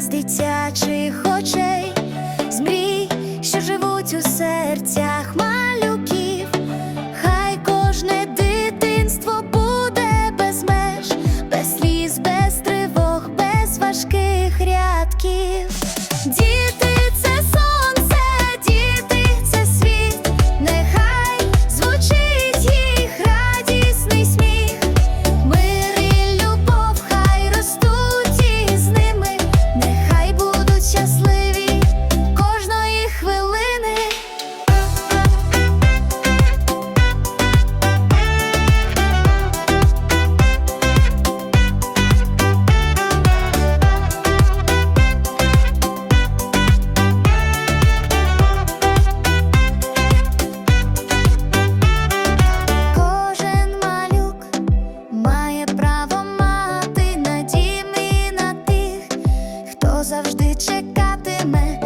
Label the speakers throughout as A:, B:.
A: з дитячих очей. чекатиме.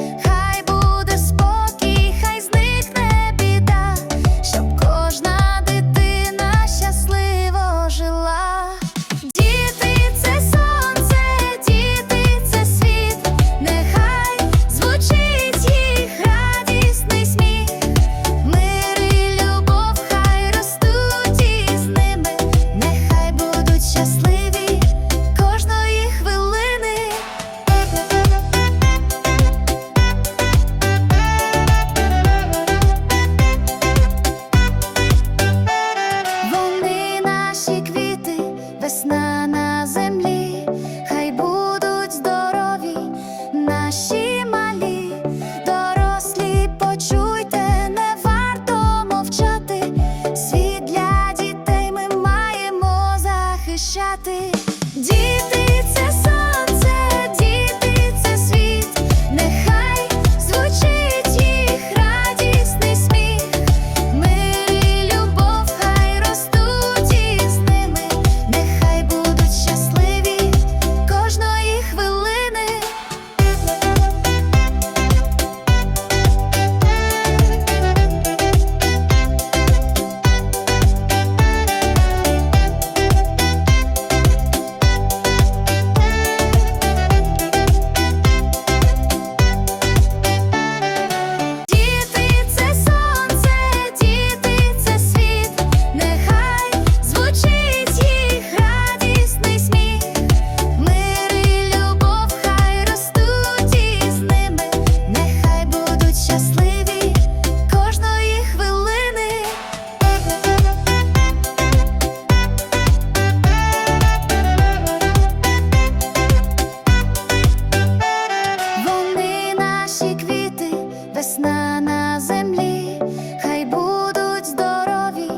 A: весна на землі, хай будуть здорові,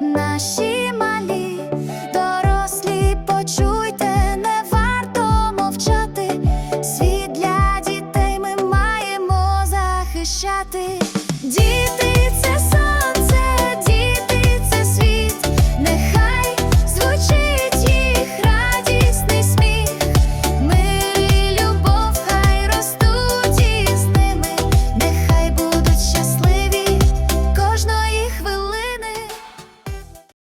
A: наші малі, дорослі, почуйте, не варто мовчати. Світ для дітей ми маємо захищати. Діти